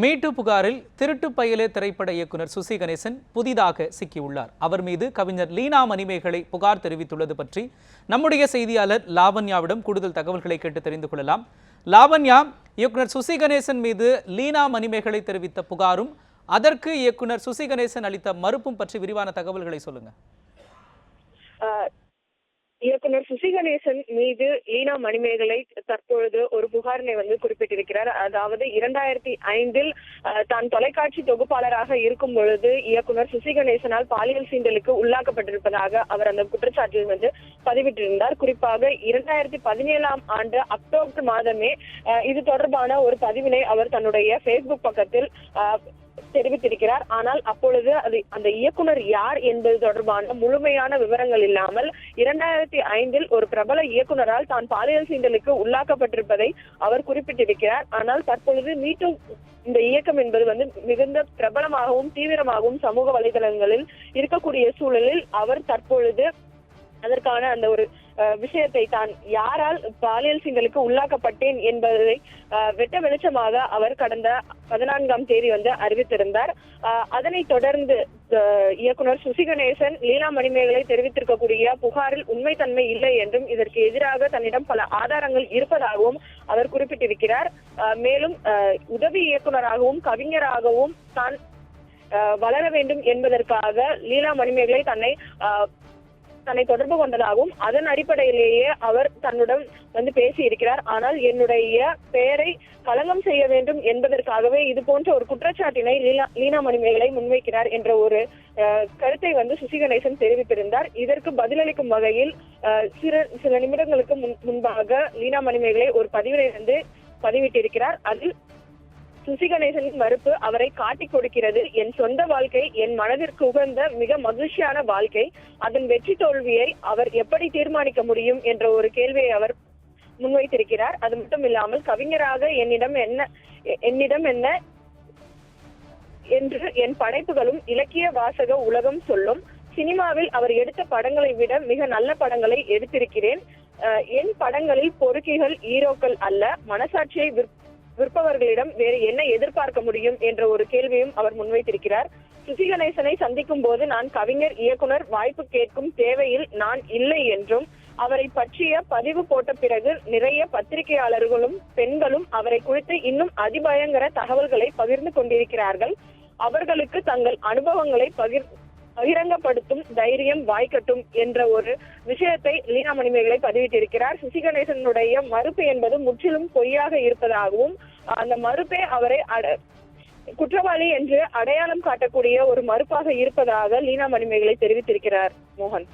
மீட்டு புகாரில் திருட்டு பயலே திரைப்பட இயக்குனர் சுசி கணேசன் புதிதாக சிக்கியுள்ளார். அவர் மீது கவிஞர் லீனா மணிமேகலை புகார் தெரிவித்துள்ளது பற்றி நம்முடைய செய்தியாளர் லாவண்யாவிடம் கூடுதல் தகவல்களை கேட்டு தெரிந்து கொள்ளலாம். லாவண்யா இயக்குனர் சுசி கணேசன் மீது லீனா மணிமேகலை தெரிவித்த புகாரும் அதற்கு இயக்குனர் சுசி கணேசன் அளித்த மறுப்பும் பற்றி விரிவான தகவல்களை சொல்லுங்க. இயக்குனர் சுசிகணேசன் மீது லீனா மணிமேகலை தற்பொழுது ஒரு புகாரினை வந்து குறிப்பிட்டிருக்கிறார். அதாவது இரண்டாயிரத்தி ஐந்தில் தான் தொலைக்காட்சி தொகுப்பாளராக இருக்கும் பொழுது இயக்குனர் சுசி கணேசனால் பாலியல் சீண்டலுக்கு உள்ளாக்கப்பட்டிருப்பதாக அவர் அந்த குற்றச்சாட்டில் வந்து பதிவிட்டிருந்தார். குறிப்பாக இரண்டாயிரத்தி பதினேழாம் ஆண்டு அக்டோபர் மாதமே இது தொடர்பான ஒரு பதிவினை அவர் தன்னுடைய பேஸ்புக் பக்கத்தில் ஆஹ், தெரிவித்திருக்கிறார். ஆனால் அப்பொழுது அது அந்த இயக்குனர் யார் என்பது தொடர்பான முழுமையான விவரங்கள் இல்லாமல் இரண்டாயிரத்தி ஐந்தில் ஒரு பிரபல இயக்குனரால் தான் பாலியல் சீண்டலுக்கு உள்ளாக்கப்பட்டிருப்பதை அவர் குறிப்பிட்டிருக்கிறார். ஆனால் தற்பொழுது மீட்டும் இந்த இயக்கம் என்பது வந்து மிகுந்த பிரபலமாகவும் தீவிரமாகவும் சமூக வலைதளங்களில் இருக்கக்கூடிய சூழலில் அவர் தற்பொழுது அதற்கான அந்த ஒரு விஷயத்தை தான் யாரால் பாலியல் சிங்களுக்கு உள்ளாக்கப்பட்டேன் என்பதை வெட்ட வெளிச்சமாக அவர் கடந்த பதினான்காம் தேதி வந்து அறிவித்திருந்தார். அதனைத் தொடர்ந்து இயக்குனர் சுசி கணேசன் லீலா மணிமேகலை தெரிவித்திருக்கக்கூடிய புகாரில் உண்மைத்தன்மை இல்லை என்றும் இதற்கு எதிராக தன்னிடம் பல ஆதாரங்கள் இருப்பதாகவும் அவர் குறிப்பிட்டிருக்கிறார். அஹ், மேலும் அஹ், உதவி இயக்குனராகவும் கவிஞராகவும் தான் வளர வேண்டும் என்பதற்காக லீலா மணிமேகலை தன்னை தன்னை தொடர்பு கொண்டதாகவும் அதன் அடிப்படையிலேயே அவர் தன்னுடன் வந்து பேசி இருக்கிறார் ஆனால் என்னுடைய பெயரை களங்கம் செய்ய வேண்டும் என்பதற்காகவே இது போன்ற ஒரு குற்றச்சாட்டினை லீலா லீனா மணிமேகலை முன்வைக்கிறார் என்ற ஒரு கருத்தை வந்து சுசி கணேசன் தெரிவித்திருந்தார். இதற்கு பதிலளிக்கும் வகையில் சில சில நிமிடங்களுக்கு முன் முன்பாக லீனா மணிமேகலை ஒரு பதிவினை வந்து பதிவிட்டிருக்கிறார். அதில் சுசி கணேசனின் மறுப்பு அவரை காட்டிக் கொடுக்கிறது. என் சொந்த வாழ்க்கை என் மனதிற்கு உகந்த மிக மகிழ்ச்சியான வாழ்க்கை. அதன் வெற்றி தோல்வியை அவர் எப்படி தீர்மானிக்க முடியும் என்ற ஒரு கேள்வியை அவர் முன்வைத்திருக்கிறார். அது மட்டும் இல்லாமல் கவிஞராக என்னிடம் என்ன என்னிடம் என்ன என்று என் படைப்புகளும் இலக்கிய வாசக உலகம் சொல்லும். சினிமாவில் அவர் எடுத்த படங்களை விட மிக நல்ல படங்களை எடுத்திருக்கிறேன். என் படங்களில் பொறுக்கிகள் ஈரோக்கள் அல்ல மனசாட்சியை விற்பவர்களிடம் வேறு என்ன எதிர்பார்க்க முடியும் என்ற ஒரு கேள்வியும் அவர் முன்வைத்திருக்கிறார். சுசி கணேசனை சந்திக்கும் போது நான் கவிஞர் இயக்குனர் வாய்ப்பு கேட்கும் தேவையில் நான் இல்லை என்றும் அவரை பற்றிய பதிவு போட்ட பிறகு நிறைய பத்திரிகையாளர்களும் பெண்களும் அவரை குறித்து இன்னும் அதிபயங்கர தகவல்களை பகிர்ந்து கொண்டிருக்கிறார்கள். அவர்களுக்கு தங்கள் அனுபவங்களை பகிர் பகிரங்கப்படுத்தும் தைரியம் வாய்க்கட்டும் என்ற ஒரு விஷயத்தை லீனா மணிமேகலை பதிவிட்டிருக்கிறார். சுசி கணேசனுடைய மறுப்பு என்பது முற்றிலும் பொய்யாக இருப்பதாகவும் அந்த மறுப்பே அவரை அட- குற்றவாளி என்று அடையாளம் காட்டக்கூடிய ஒரு மறுப்பாக இருப்பதாக லீனா மணிமேகலை தெரிவித்திருக்கிறார். மோகன்.